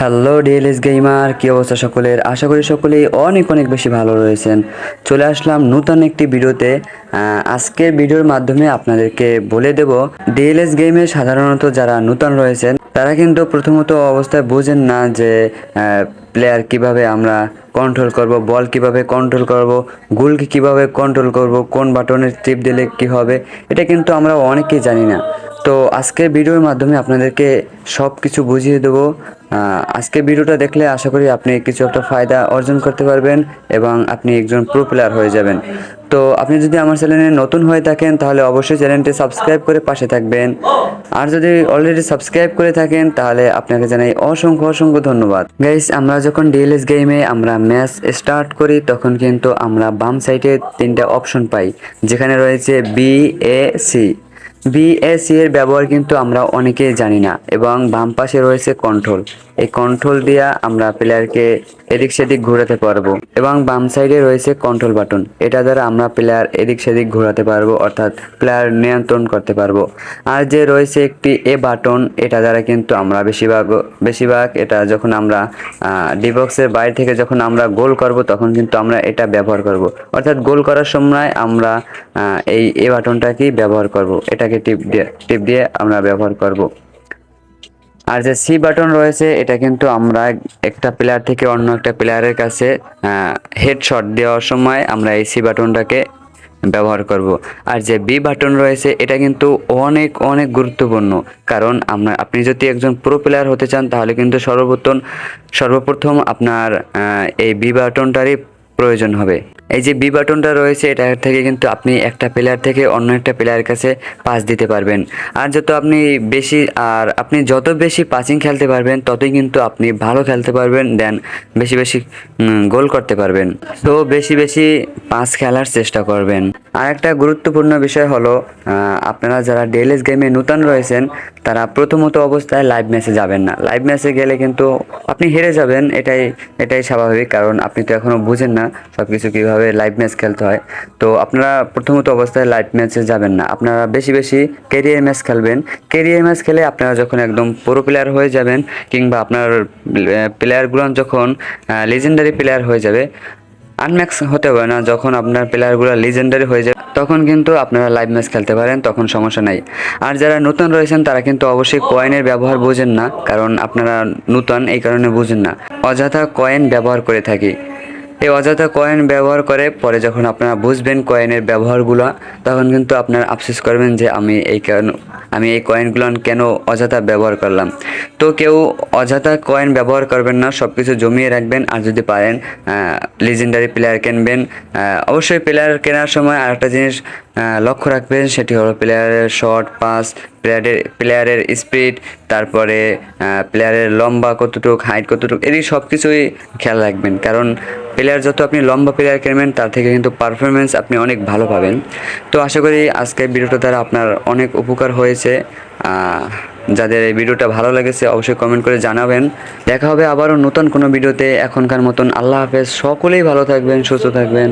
Hello DLS gamer কি অবস্থা সকলের? আশা করি সকলেই অনেক অনেক বেশি ভালো রয়েছেন। চলে আসলাম নতুন একটি ভিডিওতে। আজকের ভিডিওর মাধ্যমে আপনাদেরকে বলে দেব ডিএলএস গেমে সাধারণত যারা নতুন রয়েছেন, তারা কিন্তু প্রথমত অবস্থায় বোঝেন না যে প্লেয়ার কীভাবে আমরা কন্ট্রোল করব বল কীভাবে কন্ট্রোল করব গোলকে কীভাবে কন্ট্রোল করব, কোন বাটনের টিপ দিলে কি হবে, এটা কিন্তু আমরা অনেকেই জানি না। তো আজকের ভিডিওর মাধ্যমে আপনাদেরকে সব কিছু বুঝিয়ে দেবো। আজকে ভিডিওটা দেখলে আশা করি আপনি কিছু একটা ফায়দা অর্জন করতে পারবেন এবং আপনি একজন প্রো প্লেয়ার হয়ে যাবেন। তো আপনি যদি আমার চ্যানেলে নতুন হয়ে থাকেন, তাহলে অবশ্যই চ্যানেলটি সাবস্ক্রাইব করে পাশে থাকবেন। আর যদি অলরেডি সাবস্ক্রাইব করে থাকেন, তাহলে আপনাকে জানাই অসংখ্য অসংখ্য ধন্যবাদ। গাইস আমরা যখন ডিএলএস গেমে আমরা ম্যাচ স্টার্ট করি, তখন কিন্তু আমরা বাম সাইডে তিনটা অপশন পাই, যেখানে রয়েছে বি এ সি বিএসি এর ব্যবহার কিন্তু আমরা অনেকেই জানি না এবং বাম পাশে রয়েছে কন্ট্রোল এই কন্ট্রোল দিয়ে আমরা প্লেয়ারকে এদিক সেদিক ঘোরাতে পারব। এবং বাম সাইডে রয়েছে কন্ট্রোল বাটন এটা দ্বারা আমরা প্লেয়ার এদিক সেদিক ঘোরাতে পারব, অর্থাৎ প্লেয়ার নিয়ন্ত্রণ করতে পারব। আর যে রয়েছে একটি এ বাটন এটা দ্বারা কিন্তু আমরা বেশিরভাগ বেশিরভাগ এটা যখন আমরা ডিবক্সের বাইরে থেকে যখন আমরা গোল করব, তখন কিন্তু আমরা এটা ব্যবহার করব। অর্থাৎ গোল করার সময় আমরা এই এ বাটনটাকেই ব্যবহার করব। এটাকে টিপ দিয়ে টিপ দিয়ে আমরা ব্যবহার করব। আর যে সি বাটন রয়েছে, এটা কিন্তু আমরা একটা প্লেয়ার থেকে অন্য একটা প্লেয়ারের কাছে হেডশট দেওয়ার সময় আমরা এই সি বাটনটাকে ব্যবহার করব। আর যে বি বাটন রয়েছে, এটা কিন্তু অনেক অনেক গুরুত্বপূর্ণ। কারণ আমরা, আপনি যদি একজন প্রো প্লেয়ার হতে চান, তাহলে কিন্তু সর্বপ্রথম সর্বপ্রথম আপনার এই বি বাটনটারই প্রয়োজন হবে। এই যে বি বাটনটা রয়েছে, এটা থেকে কিন্তু আপনি একটা প্লেয়ার থেকে অন্য একটা প্লেয়ারের কাছে পাস দিতে পারবেন। আর যত আপনি বেশি, আর আপনি যত বেশি পাসিং খেলতে পারবেন, ততই কিন্তু আপনি ভালো খেলতে পারবেন দেন বেশি বেশি গোল করতে পারবেন। তো বেশি বেশি পাস খেলার চেষ্টা করবেন। আর একটা গুরুত্বপূর্ণ বিষয় হলো আপনারা যারা ডিএলএস গেমে নূতন রয়েছেন, তারা প্রথমত অবস্থায় লাইভ ম্যাচে যাবেন না। লাইভ ম্যাচে গেলে কিন্তু আপনি হেরে যাবেন, এটাই এটাই স্বাভাবিক, কারণ আপনি তো এখনও বুঝেন না সব কিছু কীভাবে লাইভ ম্যাচ খেলতে হয়। তো আপনারা প্রথমত অবস্থায় লাইভ ম্যাচে যাবেন না। আপনারা বেশি বেশি কেরিয়ার ম্যাচ খেলবেন। কেরিয়ার ম্যাচ খেলে আপনারা যখন একদম পুরো প্লেয়ার হয়ে যাবেন, কিংবা আপনার প্লেয়ারগুলো যখন লিজেন্ডারি প্লেয়ার হয়ে যাবে আনম্যাক্স হতে হবে না। যখন আপনার প্লেয়ারগুলো লিজেন্ডারি হয়ে যাবে, তখন কিন্তু আপনারা লাইভ ম্যাচ খেলতে পারেন, তখন সমস্যা নাই। আর যারা নতুন রয়েছেন, তারা কিন্তু অবশ্যই কয়েনের ব্যবহার বোঝেন না, কারণ আপনারা নতুন, এই কারণে বুঝেন না। অযথা কয়েন ব্যবহার করে থাকি। এই অযথা কয়েন ব্যবহার করে পরে যখন আপনারা বুঝবেন কয়েনের ব্যবহারগুলো, তখন কিন্তু আপনারা আফসোস করবেন যে, আমি এই কারণ আমি এই কয়েনগুলো কেন অযথা ব্যবহার করলাম? তো কেউ অযথা কয়েন ব্যবহার করবেন না সব কিছু জমিয়ে রাখবেন আর যদি পারেন লিজেন্ডারি প্লেয়ার কিনবেন। অবশ্যই প্লেয়ার কেনার সময় আরেকটা জিনিস লক্ষ্য রাখবেন, সেটি হলো প্লেয়ারের শর্ট পাস প্লেয়ারের প্লেয়ারের স্পিড তারপরে প্লেয়ারের লম্বা কতটুক হাইট কতটুক এদিকে সব কিছুই খেয়াল রাখবেন। কারণ প্লেয়ার যত আপনি লম্বা প্লেয়ার কিনবেন তার থেকে কিন্তু পারফরমেন্স আপনি অনেক ভালো পাবেন। তো আশা করি আজকের ভিডিওটা দ্বারা আপনার অনেক উপকার হয়েছে। যাদের এই ভিডিওটা ভালো লেগেছে, অবশ্যই কমেন্ট করে জানাবেন। দেখা হবে আবারও নতুন কোনো ভিডিওতে। এখনকার মতন আল্লাহ হাফেজ। সকলেই ভালো থাকবেন, সুস্থ থাকবেন।